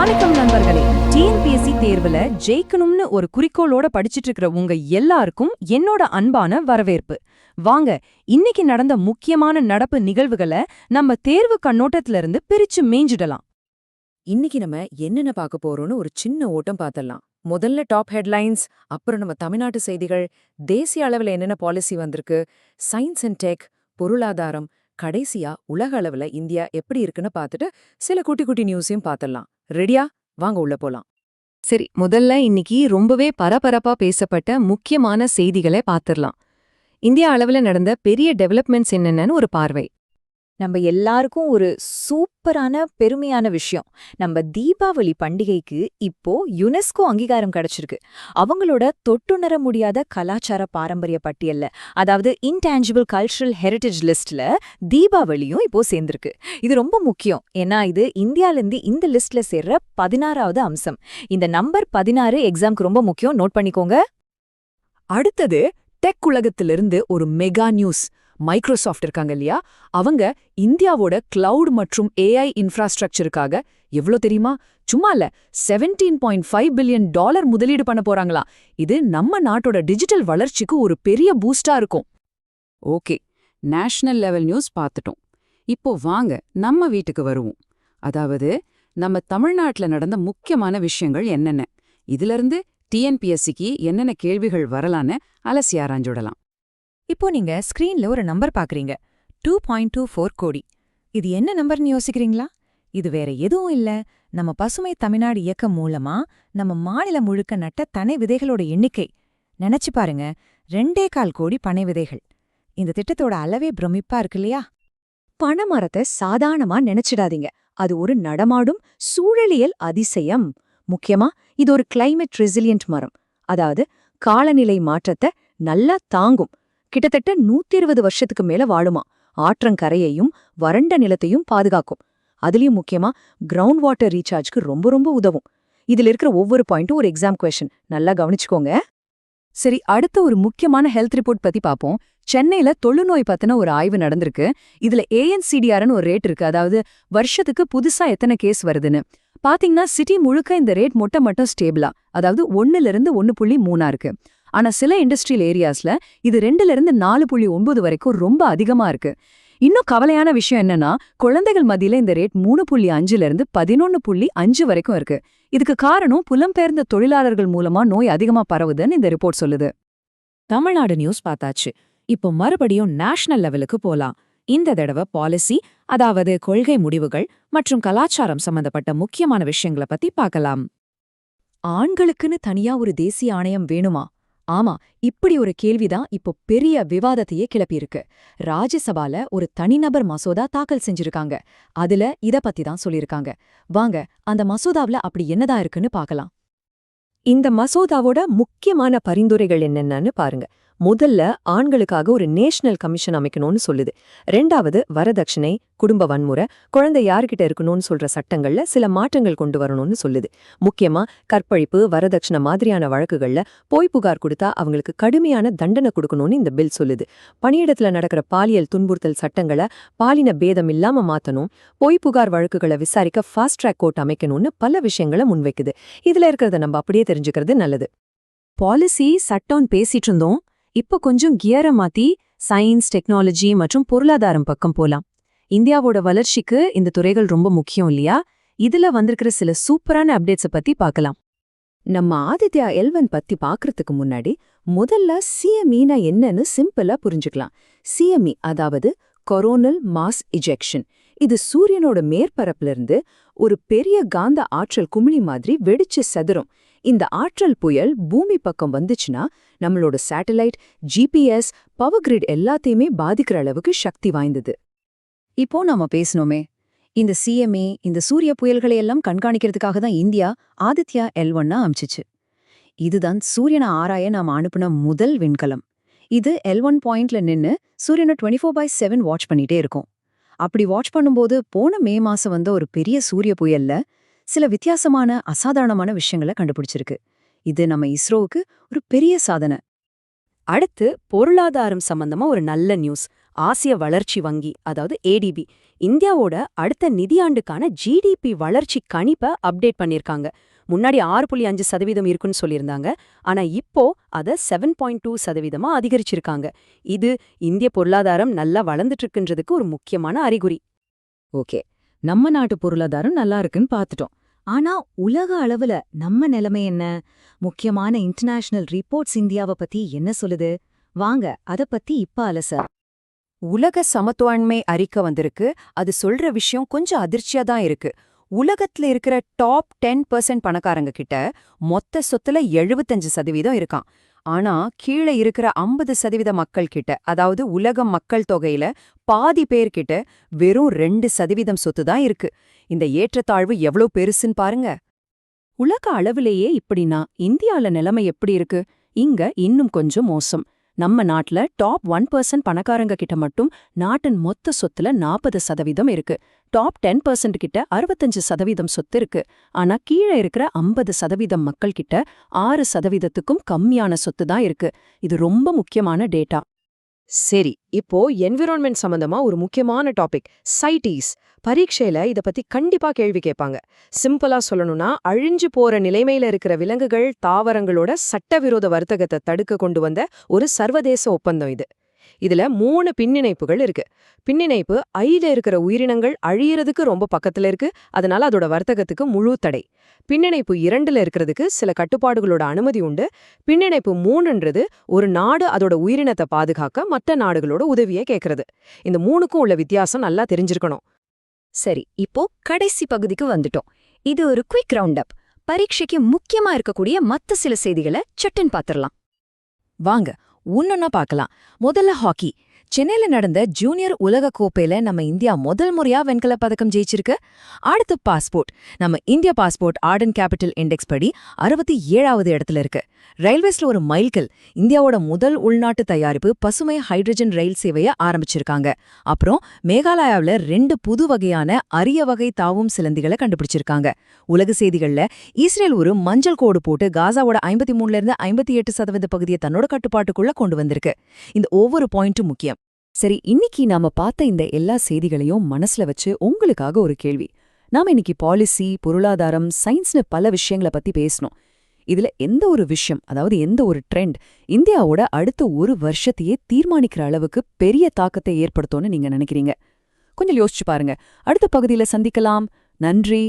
வணக்கம் நண்பர்களே. டிஎன்பிஎஸ்சி தேர்வுல ஜெயிக்கணும்னு ஒரு குறிக்கோளோட படிச்சிட்டு இருக்கிற உங்க எல்லாருக்கும் என்னோட அன்பான வரவேற்பு. வாங்க இன்னைக்கு நடந்த முக்கியமான நடப்பு நிகழ்வுகளை நம்ம தேர்வு கண்ணோட்டத்துல இருந்து பிரிச்சு மேஞ்சிடலாம். இன்னைக்கு நம்ம என்னென்ன பார்க்க போறோம்னு ஒரு சின்ன ஓட்டம் பார்த்தலாம் முதல்ல டாப் ஹெட்லைன்ஸ் அப்புறம் நம்ம தமிழ்நாட்டு செய்திகள் தேசிய அளவுல என்னென்ன பாலிசி வந்திருக்கு சயின்ஸ் அண்ட் டெக் பொருளாதாரம் கடைசியா உலக அளவுல இந்தியா எப்படி இருக்குன்னு பார்த்துட்டு சில குட்டி குட்டி நியூஸையும் பார்த்துடலாம். ரெடியா? வாங்க உள்ள போலாம். சரி முதல்ல இன்னைக்கு ரொம்பவே பரபரப்பா பேசப்பட்ட முக்கியமான செய்திகளை பாத்திரலாம். இந்தியா அளவுல நடந்த பெரிய டெவலப்மெண்ட்ஸ் என்னென்னு ஒரு பார்வை. நம்ம எல்லாருக்கும் ஒரு சூப்பரான பெருமையான விஷயம். நம்ம தீபாவளி பண்டிகைக்கு இப்போ யுனெஸ்கோ அங்கீகாரம் கிடைச்சிருக்கு. அவங்களோட தொட்டுணர முடியாத கலாச்சார பாரம்பரிய பட்டியல்ல அதாவது இன்டான்ஜிபிள் கல்ச்சுரல் ஹெரிட்டேஜ் லிஸ்ட்ல தீபாவளியும் இப்போ சேர்ந்திருக்கு. இது ரொம்ப முக்கியம். ஏன்னா இது இந்தியாலேருந்து இந்த லிஸ்ட்ல சேர்ற பதினாறாவது அம்சம். இந்த நம்பர் பதினாறு எக்ஸாம்க்கு ரொம்ப முக்கியம். நோட் பண்ணிக்கோங்க. அடுத்தது டெக் உலகத்திலிருந்து ஒரு மெகா நியூஸ் மைக்ரோசாஃப்ட் இருக்காங்க இல்லையா? அவங்க இந்தியாவோட கிளவுட் மற்றும் ஏஐ இன்ஃப்ராஸ்ட்ரக்சருக்காக எவ்ளோ தெரியுமா? சும்மா இல்ல seventeen point five billion dollar முதலீடு பண்ண போறாங்களா? இது நம்ம நாட்டோட டிஜிட்டல் வளர்ச்சிக்கு ஒரு பெரிய பூஸ்டா இருக்கும். ஓகே நேஷனல் லெவல் நியூஸ் பார்த்துட்டோம். இப்போ வாங்க நம்ம வீட்டுக்கு வருவோம். அதாவது நம்ம தமிழ்நாட்டுல நடந்த முக்கியமான விஷயங்கள் என்னென்ன? இதிலிருந்து டிஎன்பிஎஸ்சிக்கு என்னென்ன கேள்விகள் வரலான்னு அலசி ஆராய்ஞ்சுடலாம் இப்போ நீங்க ஸ்கிரீன்ல ஒரு நம்பர் பாக்குறீங்க. டூ பாயிண்ட் டூ ஃபோர் கோடி. இது என்ன நம்பர்னு யோசிக்கிறீங்களா? இது வேற எதுவும் இல்ல. நம்ம பசுமை தமிழ்நாடு இயக்கம் மூலமா நம்ம மாநிலம் முழுக்க நட்ட தனை விதைகளோட எண்ணிக்கை. நினைச்சு பாருங்க ரெண்டே கால் கோடி பனை விதைகள். இந்த திட்டத்தோட அளவே பிரமிப்பா இருக்கு இல்லையா? பணமரத்தை சாதாரணமா நினைச்சிடாதீங்க. அது ஒரு நடமாடும் சூழலியல் அதிசயம். முக்கியமா இது ஒரு கிளைமேட் ரெசிலியன்ட் மரம். அதாவது காலநிலை மாற்றத்தை நல்லா தாங்கும். கிட்டத்தட்ட நூத்தி இருபது வருஷத்துக்கு மேல வாழுமா. ஆற்றங்கரையையும் வறண்ட நிலத்தையும் பாதுகாக்கும். அதுலயும் முக்கியமா கிரவுண்ட் வாட்டர் ரீசார்ஜ்க்கு ரொம்ப ரொம்ப உதவும். இதுல இருக்கிற ஒவ்வொரு பாயிண்ட்டும் ஒரு எக்ஸாம் கொஸ்டின் நல்லா கவனிச்சுக்கோங்க. சரி அடுத்த ஒரு முக்கியமான ஹெல்த் ரிப்போர்ட் பத்தி பாப்போம். சென்னையில தொழுநோய் பத்தின ஒரு ஆய்வு நடந்திருக்கு. இதுல ஏஎன்சிடிஆர்னு ஒரு ரேட் இருக்கு. அதாவது வருஷத்துக்கு புதுசா எத்தனை கேஸ் வருதுன்னு. பாத்தீங்கன்னா சிட்டி முழுக்க இந்த ரேட் மொட்டை மட்டும் ஸ்டேபிளா அதாவது ஒன்னுல இருந்து ஒன்னு புள்ளி மூணா இருக்கு. ஆனா சில இண்டஸ்ட்ரியல் ஏரியாஸ்ல இது ரெண்டுல இருந்து நாலு புள்ளி ஒன்பது வரைக்கும் ரொம்ப அதிகமா இருக்கு. இன்னும் கவலையான விஷயம் என்னன்னா குழந்தைகள் மத்தியில இந்த ரேட் மூணு புள்ளி அஞ்சுல இருந்து பதினொன்னு புள்ளி அஞ்சு வரைக்கும் இருக்கு. இதுக்கு காரணம் புலம்பெயர்ந்த தொழிலாளர்கள் மூலமா நோய் அதிகமா பரவுதுன்னு இந்த ரிப்போர்ட் சொல்லுது. தமிழ்நாடு நியூஸ் பார்த்தாச்சு. இப்போ மறுபடியும் நேஷனல் லெவலுக்கு போலாம். இந்த தடவை பாலிசி அதாவது கொள்கை முடிவுகள் மற்றும் கலாச்சாரம் சம்பந்தப்பட்ட முக்கியமான விஷயங்களை பத்தி பார்க்கலாம். ஆண்களுக்குன்னு தனியா ஒரு தேசிய ஆணையம் வேணுமா? ஆமா இப்படி ஒரு கேள்விதான் இப்போ பெரிய விவாதத்தையே கிளப்பியிருக்கு. ராஜ்யசபால ஒரு தனிநபர் மசோதா தாக்கல் செஞ்சிருக்காங்க. அதுல இத பத்தி தான் சொல்லியிருக்காங்க. வாங்க அந்த மசோதாவுல அப்படி என்னதான் இருக்குன்னு பார்க்கலாம். இந்த மசோதாவோட முக்கியமான பரிந்துரைகள் என்னென்னு பாருங்க. முதல்ல ஆண்களுக்காக ஒரு நேஷனல் கமிஷன் அமைக்கணும்னு சொல்லுது. ரெண்டாவது வரதட்சணை குடும்ப வன்முறை குழந்தை யார்கிட்ட இருக்கணும்னு சொல்ற சட்டங்கள்ல சில மாற்றங்கள் கொண்டு வரணும்னு சொல்லுது. முக்கியமா கற்பழிப்பு வரதட்சணை மாதிரியான வழக்குகள்ல போய் புகார் கொடுத்தா அவங்களுக்கு கடுமையான தண்டனை கொடுக்கணும்னு இந்த பில் சொல்லுது. பணியிடத்துல நடக்கிற பாலியல் துன்புறுத்தல் சட்டங்களை பாலின பேதம் இல்லாம மாத்தணும் பொய் புகார் வழக்குகளை விசாரிக்க ஃபாஸ்ட் ட்ராக் கோர்ட் அமைக்கணும்னு பல விஷயங்களை முன்வைக்குது. இதுல இருக்கிறத நம்ம அப்படியே தெரிஞ்சுக்கிறது நல்லது. பாலிசி சட்டம் பேசிட்டு இருந்தோம். இப்ப கொஞ்சம் கியரை மாத்தி சயின்ஸ் டெக்னாலஜி மற்றும் பொருளாதாரம் பக்கம் போலாம். இந்தியாவோட வளர்ச்சிக்கு இந்த துறைகள் ரொம்ப முக்கியம் இல்லையா? இதுல வந்திருக்கிற சில சூப்பரான அப்டேட்ஸ பத்தி பார்க்கலாம். நம்ம ஆதித்யா எல்வன் பத்தி பாக்குறதுக்கு முன்னாடி முதல்ல சிஎம்இனா என்னன்னு சிம்பிளா புரிஞ்சுக்கலாம். சிஎம்இ அதாவது கொரோனல் மாஸ் இஜெக்ஷன் இது சூரியனோட மேற்பரப்புல இருந்து ஒரு பெரிய காந்த ஆற்றல் குமிழி மாதிரி வெடிச்சு செதறும். இந்த ஆற்றல் புயல் பூமி பக்கம் வந்துச்சுன்னா நம்மளோட சேட்டலைட் ஜிபிஎஸ் பவர் கிரிட் எல்லாத்தையுமே பாதிக்கிற அளவுக்கு சக்தி வாய்ந்தது. இப்போ நாம பேசணுமே. இந்த சிஎம்ஏ இந்த சூரிய புயல்களை எல்லாம் கண்காணிக்கிறதுக்காக தான் இந்தியா ஆதித்யா எல் ஒன்னா அமிச்சிச்சு. இதுதான் சூரியனை ஆராய நாம் அனுப்பின முதல் விண்கலம். இது எல் ஒன் பாயிண்ட்ல நின்னு சூரியனை twenty four by seven watch பண்ணிட்டே இருக்கும். அப்படி வாட்ச் பண்ணும்போது போன மே மாசம் வந்த ஒரு பெரிய சூரிய புயல்ல சில வித்தியாசமான அசாதாரணமான விஷயங்களை கண்டுபிடிச்சிருக்கு. இது நம்ம இஸ்ரோவுக்கு ஒரு பெரிய சாதனை. அடுத்து பொருளாதாரம் சம்பந்தமா ஒரு நல்ல நியூஸ். ஆசிய வளர்ச்சி வங்கி அதாவது ஏடிபி இந்தியாவோட அடுத்த நிதியாண்டுக்கான ஜிடிபி வளர்ச்சி கணிப்பை அப்டேட் பண்ணிருக்காங்க முன்னாடி ஆறு புள்ளி அஞ்சு சதவீதம் இருக்குன்னு சொல்லியிருந்தாங்க. ஆனா இப்போ அதை செவன் பாயிண்ட் டூ சதவீதமா அதிகரிச்சிருக்காங்க. இது இந்திய பொருளாதாரம் நல்லா வளர்ந்துட்டு இருக்குன்றதுக்கு ஒரு முக்கியமான அறிகுறி. ஓகே. நம்ம நாட்டு பொருளாதாரம் நல்லா இருக்குன்னு பார்த்துட்டோம். ஆனா உலக அளவுல நம்ம நிலைமை என்ன? முக்கியமான இன்டர்நேஷனல் ரிப்போர்ட்ஸ் இந்தியாவை பத்தி என்ன சொல்லுது? வாங்க அத பத்தி இப்ப அலச உலக சமத்துவாண்மை அறிக்கை வந்திருக்கு. அது சொல்ற விஷயம் கொஞ்சம் அதிர்ச்சியா தான் இருக்கு. உலகத்துல இருக்கிற டாப் டென் பர்சன்ட் பணக்காரங்க கிட்ட மொத்த சொத்துல எழுபத்தஞ்சு சதவீதம் இருக்கான் ஆனா கீழே இருக்கிற ஐம்பது சதவீத மக்கள் கிட்ட அதாவது உலக மக்கள் தொகையில பாதி பேர்கிட்ட வெறும் ரெண்டு சதவீதம் சொத்து தான் இருக்கு. இந்த ஏற்றத்தாழ்வு எவ்ளோ பெருசுன்னு பாருங்க. உலக அளவிலேயே இப்படின்னா இந்தியால நிலைமை எப்படி இருக்கு? இங்க இன்னும் கொஞ்சம் மோசம். நம்ம நாட்டுல டாப் ஒன் பர்சன்ட் பணக்காரங்க கிட்ட மட்டும் நாட்டின் மொத்த சொத்துல நாற்பது சதவீதம் இருக்கு. டாப் டென் பர்சன்ட் கிட்ட அறுபத்தஞ்சு சதவீதம் சொத்து இருக்கு. ஆனா கீழே இருக்கிற ஐம்பது சதவீதம் மக்கள் கிட்ட ஆறு சதவீதத்துக்கும் கம்மியான சொத்து தான் இருக்கு. இது ரொம்ப முக்கியமான டேட்டா. சரி இப்போ என்விரான்மெண்ட் சம்பந்தமா ஒரு முக்கியமான டாபிக் சைட்டிஸ் பரீட்சையில இத பத்தி கண்டிப்பா கேள்வி கேட்பாங்க. சிம்பிளா சொல்லணும்னா அழிஞ்சு போற நிலைமையில இருக்கிற விலங்குகள் தாவரங்களோட சட்டவிரோத வர்த்தகத்தை தடுக்க கொண்டு வந்த ஒரு சர்வதேச ஒப்பந்தம் இது. இதுல மூணு பின்னிணைப்புகள் இருக்கு. பின்னிணைப்பு ஐல இருக்கிற உயிரினங்கள் அழியறதுக்கு ரொம்ப பக்கத்துல இருக்கு. அதனால அதோட வர்த்தகத்துக்கு முழு தடை. பின்னிணைப்பு இரண்டுல இருக்கிறதுக்கு சில கட்டுப்பாடுகளோட அனுமதி உண்டு. பின்னிணைப்பு மூணுன்றது ஒரு நாடு அதோட உயிரினத்தை பாதுகாக்க மற்ற நாடுகளோட உதவியை கேட்கறது இந்த மூணுக்கும் உள்ள வித்தியாசம் நல்லா தெரிஞ்சிருக்கணும். சரி இப்போ கடைசி பகுதிக்கு வந்துட்டோம். இது ஒரு குயிக் ரவுண்ட் அப் பரீட்சைக்கு முக்கியமா இருக்கக்கூடிய மத்த சில செய்திகளை சட்டுன்னு பாத்திரலாம். வாங்க ஒன்னொன்னா பார்க்கலாம். முதல்ல ஹாக்கி. சென்னையில நடந்த ஜூனியர் உலக கோப்பையில நம்ம இந்தியா முதல் முறையா வெண்கல பதக்கம் ஜெயிச்சிருக்கு. அடுத்து பாஸ்போர்ட். நம்ம India passport Arton capital index படி அறுபத்தி ஏழாவது இடத்துல இருக்கு. ரயில்வேஸ்ல ஒரு மைல்கல் இந்தியாவோட முதல் உள்நாட்டு தயாரிப்பு பசுமை ஹைட்ரஜன் ரயில் சேவையை ஆரம்பிச்சிருக்காங்க. அப்புறம் மேகாலயாவுல ரெண்டு புது வகையான அரிய வகை தாவும் சிலந்திகளை கண்டுபிடிச்சிருக்காங்க. உலக செய்திகள்ல இஸ்ரேல் ஒரு மஞ்சள் கோடு போட்டு காசாவோட ஐம்பத்தி மூணுல இருந்து ஐம்பத்தி எட்டு சதவீத பகுதியை தன்னோட கட்டுப்பாட்டுக்குள்ள கொண்டு வந்திருக்கு. இந்த ஒவ்வொரு பாயிண்ட்டும் முக்கியம். சரி இன்னைக்கு நாம பார்த்த இந்த எல்லா செய்திகளையும் மனசுல வச்சு உங்களுக்காக ஒரு கேள்வி. நாம இன்னைக்கு பாலிசி பொருளாதாரம் சயின்ஸ்னு பல விஷயங்களை பத்தி பேசணும். இதுல எந்த ஒரு விஷயம் அதாவது எந்த ஒரு ட்ரெண்ட் இந்தியாவோட அடுத்த ஒரு வருஷத்தையே தீர்மானிக்கிற அளவுக்கு பெரிய தாக்கத்தை ஏற்படுத்தும்னு நீங்க நினைக்கிறீங்க? கொஞ்சம் யோசிச்சு பாருங்க. அடுத்த பகுதியில சந்திக்கலாம். நன்றி.